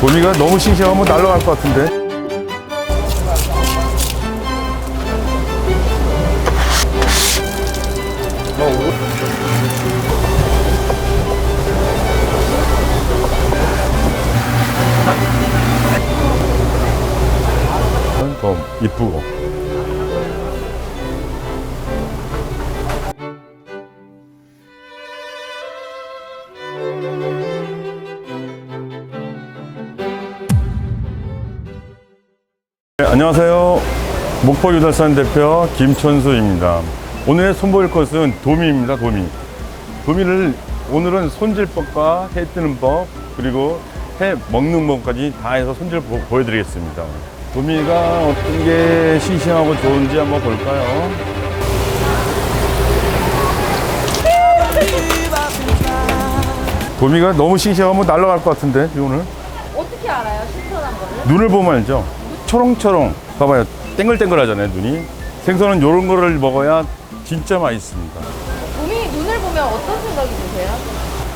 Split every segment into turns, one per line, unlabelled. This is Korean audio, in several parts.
도미가 너무 싱싱하면 날아갈 것 같은데. 더 이쁘고. 안녕하세요. 목포 유달산 대표 김천수입니다. 오늘 선보일 것은 도미입니다, 도미. 도미를 오늘은 손질법과 해 뜨는 법, 그리고 해 먹는 법까지 다 해서 손질 보, 보여드리겠습니다. 도미가 어떤 게 싱싱하고 좋은지 한번 볼까요? 도미가 너무 싱싱하면 날아갈 것 같은데, 오늘.
어떻게 알아요? 신선한 거를?
눈을 보면 알죠? 초롱초롱. 봐봐요. 땡글땡글 하잖아요, 눈이. 생선은 이런 거를 먹어야 진짜 맛있습니다.
봄이 눈을 보면 어떤 생각이 드세요?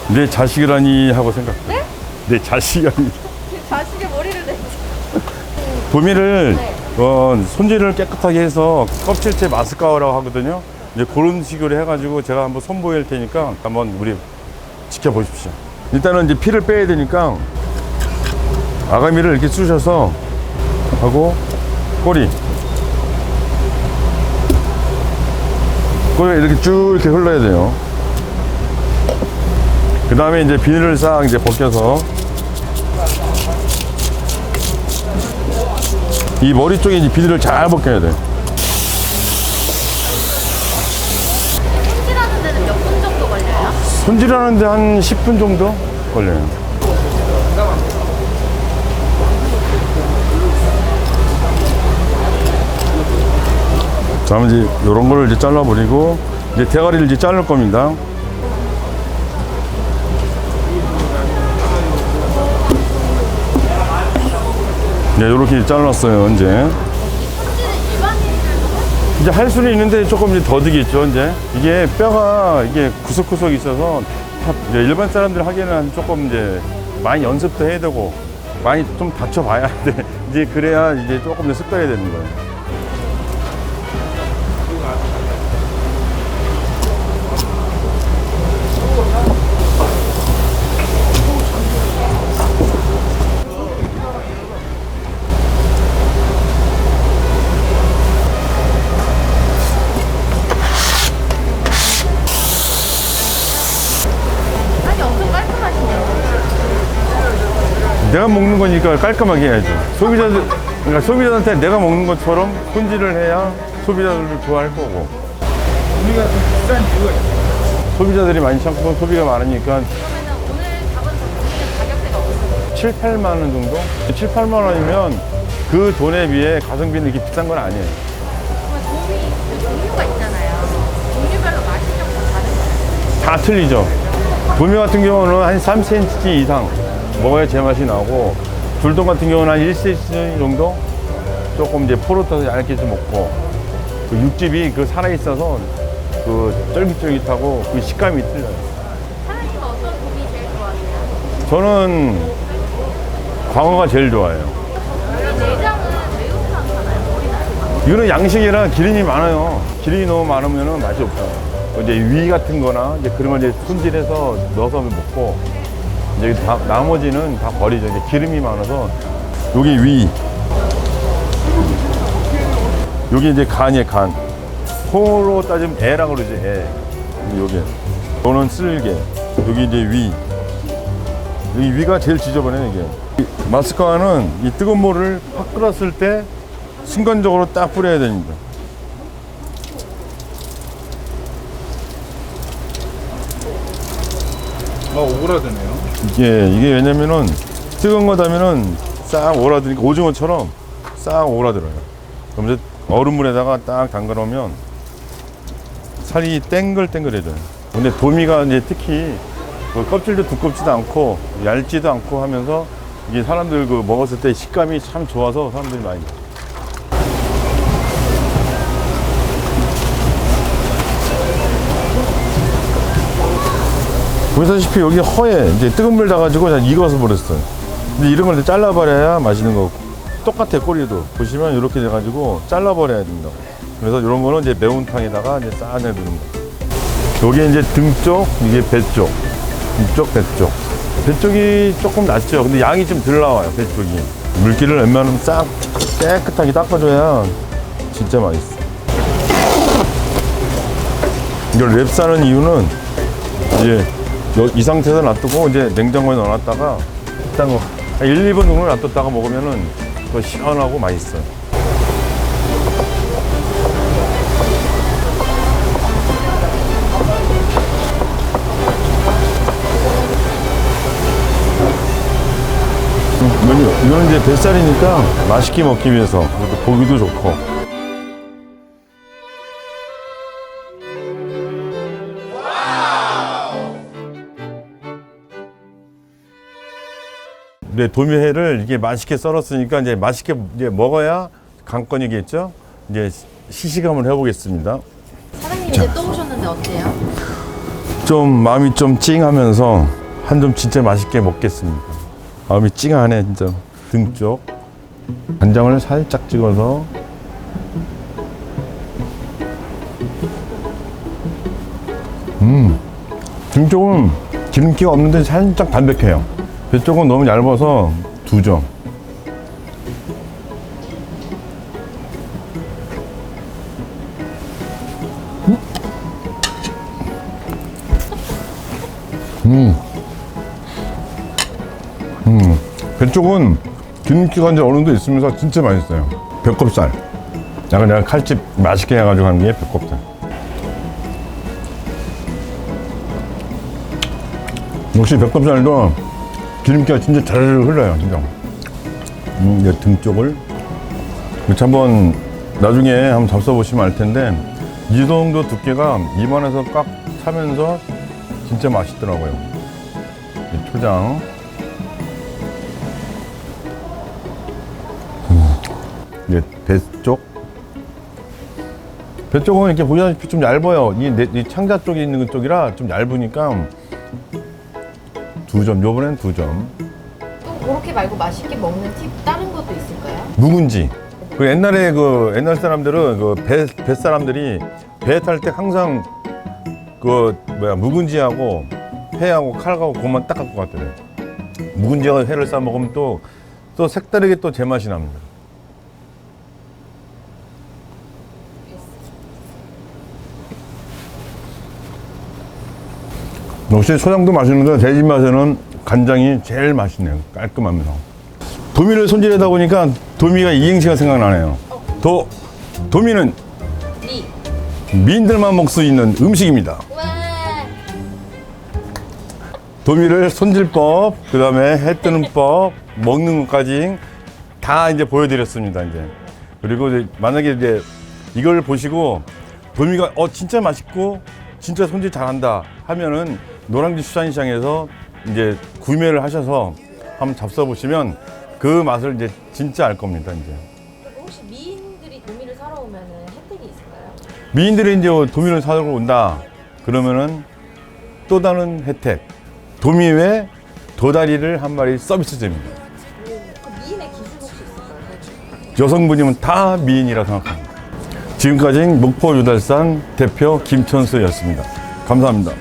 내 자식이라니 하고 생각.
네?
내 자식이라니.
제 자식의 머리를 내.
도미를
네.
어, 손질을 깨끗하게 해서 껍질째 마스카라고 하거든요. 이제 그런 식으로 해가지고 제가 한번 선보일 테니까 한번 우리 지켜보십시오. 일단은 이제 피를 빼야 되니까 아가미를 이렇게 쑤셔서 하고 꼬리 꼬리 이렇게 쭉 이렇게 흘러야 돼요. 그 다음에 이제 비닐을 싹 이제 벗겨서 이 머리 쪽에 이제 비닐을 잘 벗겨야 돼.
손질하는 데는 몇 분 정도 걸려요?
손질하는 데 한 10분 정도 걸려요. 자, 그럼 이제 이런 거를 이제 잘라버리고 이제 대가리를 이제 자를 겁니다. 네, 이렇게 잘랐어요, 이제. 이제 할 수는 있는데 조금 이제 더디겠죠, 이제. 이게 뼈가 이게 구석구석 있어서 일반 사람들 하기에는 조금 이제 많이 연습도 해야 되고 많이 좀 다쳐봐야 돼. 이제 그래야 이제 조금 더 습관이 되는 거예요. 내가 먹는 거니까 깔끔하게 해야죠. 소비자들, 그러니까 소비자한테 내가 먹는 것처럼 손질을 해야 소비자들을 좋아할 거고.
우리가 좀 비싼 이유가 있어요.
소비자들이 많이 참고 소비가 많으니까
그러면 오늘 잡은 도미는 가격대가 어떻게
7, 8만 원 정도? 7, 8만 원이면 그 돈에 비해 가성비는 이렇게 비싼 건 아니에요.
그러면 도미 그 종류가 있잖아요. 종류별로 맛이 좀 다른가요?
다 틀리죠. 도미 같은 경우는 한 3cm 이상 먹어야 제맛이 나고 불똥 같은 경우는 한 1cm 정도 조금 이제 포로 떠서 얇게 좀 먹고 그 육즙이 그 살아있어서 그 쫄깃쫄깃하고 그 식감이 틀려요.
사장님은 어떤 도미 제일 좋아하세요?
저는 광어가 제일 좋아해요.
내장은 하나요? 머리나요?
이거는 양식이라 기름이 많아요. 기름이 너무 많으면 맛이 없어요. 이제 위 같은 거나 이제 그런 걸 이제 손질해서 넣어서 먹고 이제 다, 나머지는 다 버리죠. 이제 기름이 많아서 여기 위. 여기 이제 간이에요, 간. 호로 따지면 애라고 그러지, 애. 여기. 저는 쓸개. 여기 이제 위. 여기 위가 제일 지저분해요, 이게. 이 마스카는 이 뜨거운 물을 확 끓었을 때 순간적으로 딱 뿌려야 됩니다.
막 오그라드네요.
이게, 이게 왜냐면은 뜨거운 거다면은 싹 오라드니까 오징어처럼 싹 오라들어요. 그럼 이제 얼음물에다가 딱 담가 놓으면 살이 땡글땡글해져요. 근데 도미가 이제 특히 그 껍질도 두껍지도 않고 얇지도 않고 하면서 이게 사람들 그 먹었을 때 식감이 참 좋아서 사람들이 많이 보시다시피 여기 허에 이제 뜨거운 물 닿아가지고 그냥 익어서 버렸어요. 근데 이런 걸 잘라버려야 맛있는 거고 똑같아 꼬리도 보시면 이렇게 돼가지고 잘라버려야 된다. 그래서 이런 거는 이제 매운탕에다가 이제 싹 내두는 거. 여기 이제 등 쪽, 이게 배 쪽, 이쪽 배 쪽. 배 쪽이 조금 낫죠. 근데 양이 좀 덜 나와요 배 쪽이. 물기를 웬만하면 싹 깨끗하게 닦아줘야 진짜 맛있어. 이걸 랩 싸는 이유는 이제 요- 이 상태에서 놔두고 이제 냉장고에 넣어놨다가 일단 뭐 1, 2분 정도 놔뒀다가 먹으면은 더 시원하고 맛있어요. 음, 이건 이제 뱃살이니까 맛있게 먹기 위해서 그리고 보기도 좋고 네, 도미회를 이게 맛있게 썰었으니까 이제 맛있게 이제 먹어야 관건이겠죠. 이제 시식함을 해보겠습니다.
사장님 이제 또 오셨는데 어때요?
좀 마음이 좀 찡하면서 한 점 진짜 맛있게 먹겠습니다. 마음이 찡하네 진짜 등 쪽 간장을 살짝 찍어서 음 등 쪽은 기름기가 없는데 살짝 담백해요. 배 쪽은 너무 얇아서 두 점. 배 쪽은 기름기가 이제 어느 정도 있으면서 진짜 맛있어요. 배꼽살. 약간 내가 칼집 맛있게 해가지고 하는 게 배꼽살. 역시 배꼽살도 기름기가 진짜 잘 흘러요, 진짜. 음, 등 쪽을. 그렇지, 한번 나중에 한번 잡숴보시면 알 텐데, 이 정도 두께가 입안에서 꽉 차면서 진짜 맛있더라고요. 이 초장. 이제 배 쪽. 배 쪽은 이렇게 보시다시피 좀 얇아요. 이, 내- 이 창자 쪽에 있는 쪽이라 좀 얇으니까 두 점, 요번엔 두 점.
또 그렇게 말고 맛있게 먹는 팁 다른 것도 있을까요?
묵은지. 그 옛날에 그 옛날 사람들은 그 배, 배 사람들이 배 탈 때 항상 그 뭐야 묵은지하고 회하고 칼하고 그것만 딱 갖고 갔더래. 묵은지하고 회를 싸 먹으면 또 또 색다르게 또 제맛이 납니다. 역시 소장도 맛있는데 돼지 맛에는 간장이 제일 맛있네요. 깔끔하면서. 도미를 손질하다 보니까 도미가 이행시가 생각나네요. 도 도미는
리.
미인들만 먹을 수 있는 음식입니다.
와.
도미를 손질법, 그 다음에 해 뜨는 법, 먹는 것까지 다 이제 보여드렸습니다. 이제 그리고 이제 만약에 이제 이걸 보시고 도미가 어 진짜 맛있고 진짜 손질 잘한다 하면은 노량진 수산시장에서 이제 구매를 하셔서 한번 잡숴 보시면 그 맛을 이제 진짜 알 겁니다. 이제.
혹시 미인들이 도미를 사러 오면 혜택이 있을까요?
미인들이 이제 도미를 사러 온다. 그러면은 또 다른 혜택. 도미회 도다리를 한 마리 서비스 줍니다.
그 미인의 기준 혹시 있을까요?
여성분이면 다 미인이라 생각합니다. 지금까지 목포 유달산 대표 김천수였습니다. 감사합니다.